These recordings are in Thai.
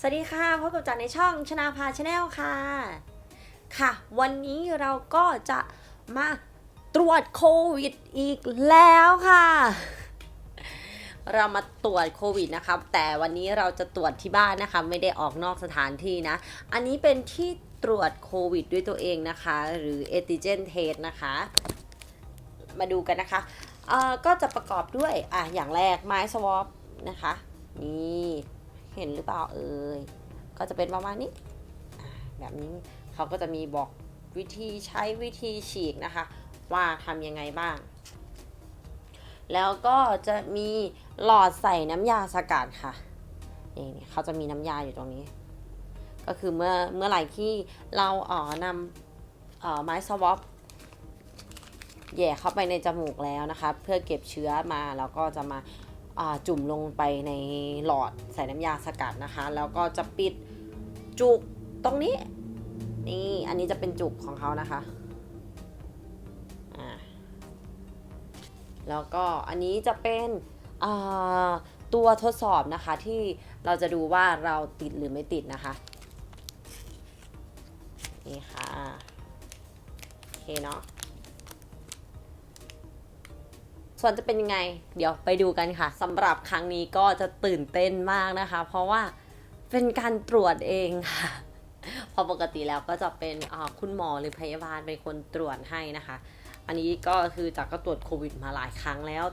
สวัสดีค่ะพบกับจันในช่องชนาภาชาแนลค่ะ ค่ะ วันนี้เราก็จะมาตรวจโควิดอีกแล้วค่ะ เรามาตรวจโควิดนะครับ แต่วันนี้เราจะตรวจที่บ้านนะคะ ไม่ได้ออกนอกสถานที่นะ อันนี้เป็นที่ตรวจโควิดด้วยตัวเองนะคะ หรือ antigen test นะคะ มาดูกันนะคะเอ่อก็จะประกอบด้วยอะอย่างแรกไม้สวอปนะคะ นี่ เห็นหรือเปล่าเอ่ยก็จะเป็นประมาณนี้แบบนี้เขาก็จะมีบอกวิธีใช้วิธีฉีกนะคะ ว่าทำยังไงบ้าง แล้วก็จะมีหลอดใส่น้ำยาสกัดค่ะนี่เขาจะมีน้ำยาอยู่ตรงนี้ ก็คือเมื่อเมื่อไหร่ที่เราเอ่อนำเอ่อไม้สวอปแย่เข้าไปในจมูกแล้วนะคะ เพื่อเก็บเชื้อมาแล้วก็จะมา จุ่มลงไปในหลอดใส่น้ำยาสกัดนะคะ แล้วก็จะปิดจุกตรงนี้ นี่ อันนี้จะเป็นจุกของเขานะคะแล้วก็อันนี้จะเป็นตัวทดสอบนะคะที่เราจะดูว่าเราติดหรือไม่ติดนะคะ นี่ค่ะ โอเคเนาะ ส่วนจะเป็นยังไง เดี๋ยวไปดูกันค่ะสำหรับครั้งนี้ก็จะตื่นเต้นมากนะคะ เพราะว่าเป็นการตรวจเองค่ะเพอปกติแล้วก็จะเป็นคุณหมอหรือพยาบาลเป็นคนตรวจให้นะคะ อันนี้ก็คือจากก็ตรวจโควิดมาหลายครั้งแล้ว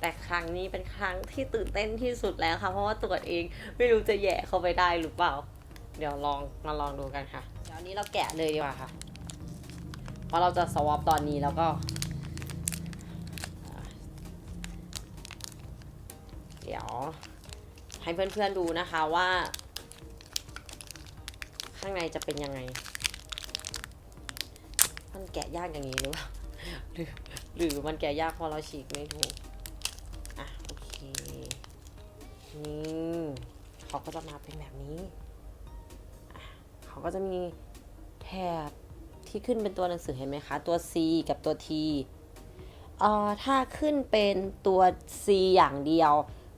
แต่ครั้งนี้เป็นครั้งที่ตื่นเต้นที่สุดแล้วค่ะ เพราะว่าตรวจเองไม่รู้จะแย่เข้าไปได้หรือเปล่า เดี๋ยวลองมาลองดูกันค่ะ เดี๋ยวนี้เราแกะเลยดีกว่าค่ะ เพราะเราจะสวอปตอนนี้แล้วก็ เดี๋ยว ให้เพื่อนๆดูนะคะว่า ข้างในจะเป็นยังไง มันแกะยากอย่างนี้หรือเปล่าหรือหรือมันแกะยากพราะเราฉีกไม่ถูก อะ โอเค นี่เขาก็จะมาเป็นแบบนี้ เขาก็จะมีแถบที่ขึ้นเป็นตัวหนังสือเห็นไหมคะ ตัว C กับตัว T เอ่อถ้าขึ้นเป็นตัว C อย่างเดียว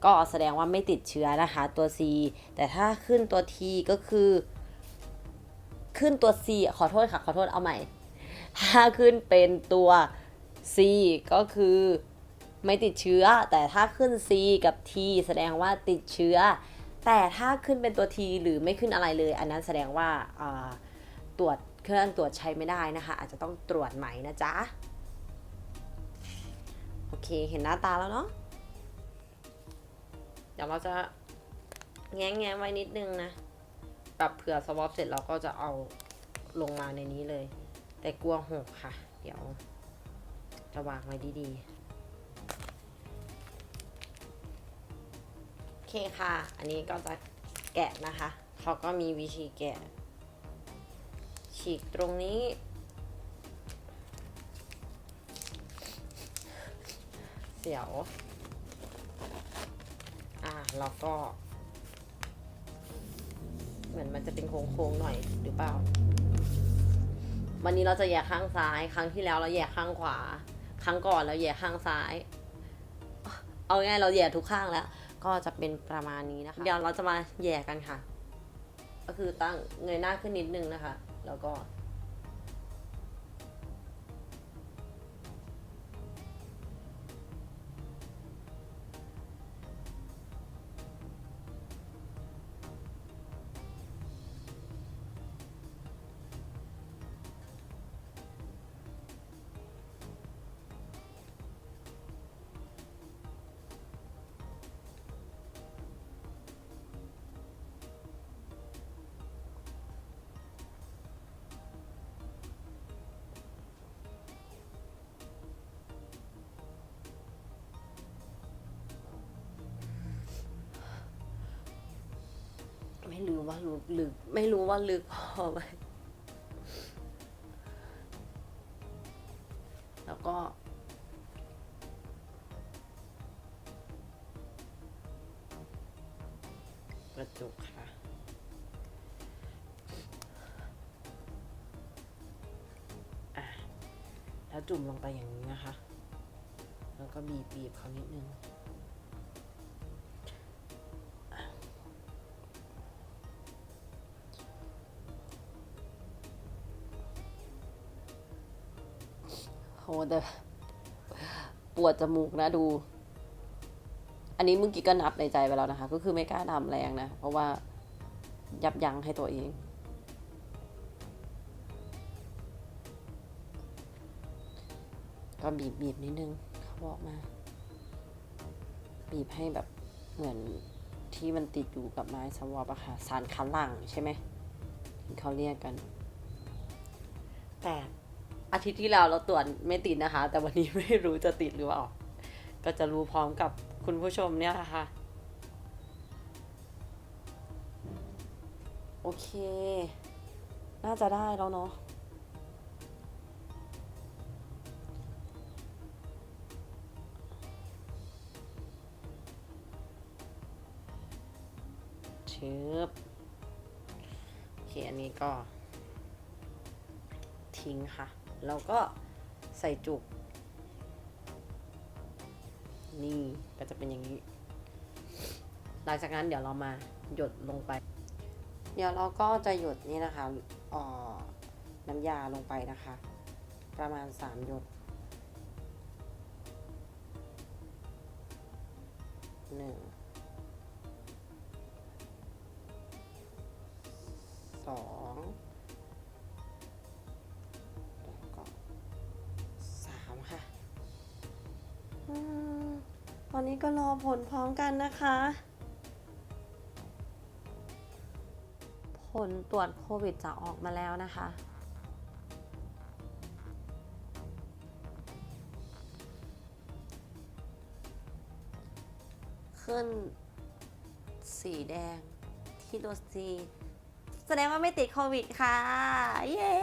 ก็แสดงว่าไม่ติดเชื้อนะคะตัว C แต่ถ้าขึ้นตัว T ก็คือ ขึ้นตัว C ขอโทษค่ะ ขอโทษเอาใหม่ ถ้าขึ้นเป็นตัว C ก็คือไม่ติดเชื้อ แต่ถ้าขึ้น C กับ T แสดงว่าติดเชื้อ แต่ถ้าขึ้นเป็นตัว T หรือไม่ขึ้นอะไรเลย อันนั้นแสดงว่าอ่าตรวจเครื่องตรวจใช้ไม่ได้นะคะ อาจจะต้องตรวจใหม่นะจ๊ะ โอเค เห็นหน้าตาแล้วเนาะ เดี๋ยวเราจะแง้งแง้ไว้นิดนึงนะแบบเผื่อสวอปเสร็จเราก็จะเอาลงมาในนี้เลย แต่กลัวหกค่ะ เดี๋ยว จะวางไว้ดีๆ โอเคค่ะ อันนี้ก็จะแกะนะคะ เขาก็มีวิธีแกะ ฉีกตรงนี้เสียว แล้วก็ เหมือนมันจะเป็นโค้งๆหน่อยหรือเปล่า วันนี้เราจะแยกข้างซ้าย ครั้งที่แล้วเราแยกข้างขวา ครั้งก่อนเราแยกข้างซ้าย เอาง่ายเราแยกทุกข้างแล้ว ก็จะเป็นประมาณนี้นะคะ เดี๋ยวเราจะมาแยกกันค่ะ ก็คือตั้งเงยหน้าขึ้นนิดนึงนะคะ แล้วก็ ว่าลึกลึกไม่รู้ว่าลึกพอไหมแล้วก็ กระจุกค่ะ อะ แล้วจุ่มลงไปอย่างนี้นะคะ แล้วก็บีบบีบเขานิดนึง แต่ปวดจมูกนะดู อันนี้เมื่อกี้ก็นับในใจไปแล้วนะคะ ก็คือไม่กล้าทำแรงนะ เพราะว่ายับยั้งให้ตัวเอง ก็บีบบีบนิดนึงเขาบอกมา บีบให้แบบเหมือนที่มันติดอยู่กับไม้สวอปอะค่ะสารคัดหลังใช่ไหมที่เขาเรียกกัน แต่ อาทิตย์ที่แล้วเราตรวจไม่ติดนะคะ แต่วันนี้ไม่รู้จะติดหรือเปล่า ก็จะรู้พร้อมกับคุณผู้ชมเนี่ยแหละค่ะ โอเค น่าจะได้แล้วเนาะชึบโอเค อันนี้ก็ ทิ้งค่ะ แล้วก็ใส่จุก นี่ก็จะเป็นอย่างนี้ หลังจากนั้นเดี๋ยวเรามาหยดลงไป เดี๋ยวเราก็จะหยดนี่นะคะอ่อน้ำยาลงไปนะคะ ประมาณสามหยดหนึ่งสอง อนนี้ก็รอผลพร้อมกันนะคะ ผลตรวจโควิดจะออกมาแล้วนะคะ ขึ้นสีแดงที่ตัว C แสดงว่าไม่ติดโควิดค่ะ เย้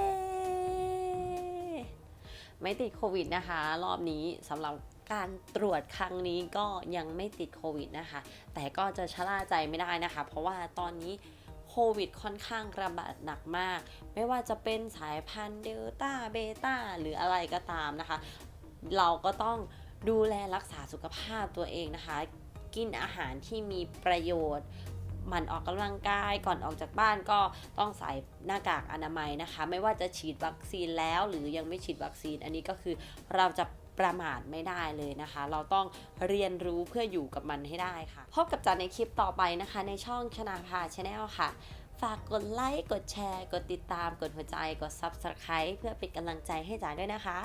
ไม่ติดโควิดนะคะ รอบนี้สำหรับ การตรวจครั้งนี้ก็ยังไม่ติดโควิดนะคะ แต่ก็จะชะล่าใจไม่ได้นะคะ เพราะว่าตอนนี้โควิดค่อนข้างระบาดหนักมาก ไม่ว่าจะเป็นสายพันธุ์เดลต้าเบต้าหรืออะไรก็ตามนะคะ เราก็ต้องดูแลรักษาสุขภาพตัวเองนะคะ กินอาหารที่มีประโยชน์มันออกกำลังกายก่อนออกจากบ้านก็ต้องใส่หน้ากากอนามัยนะคะ ไม่ว่าจะฉีดวัคซีนแล้วหรือยังไม่ฉีดวัคซีน อันนี้ก็คือเราจะ ประมาทไม่ได้เลยนะคะ เราต้องเรียนรู้เพื่ออยู่กับมันให้ได้ค่ะ พบกับจันในคลิปต่อไปนะคะ ในช่องชนาภาชาแนลค่ะ ฝากกดไลค์กดแชร์ กดติดตาม กดหัวใจ กด Subscribe เพื่อเป็นกำลังใจให้จ๋าด้วยนะคะ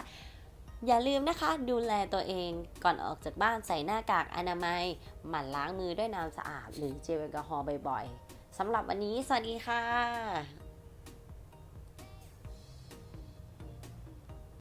อย่าลืมนะคะ ดูแลตัวเองก่อนออกจากบ้านใส่หน้ากากอนามัย หมั่นล้างมือด้วยน้ำสะอาด หรือเจลแอลกอฮอล์บ่อยๆสำหรับวันนี้สวัสดีค่ะ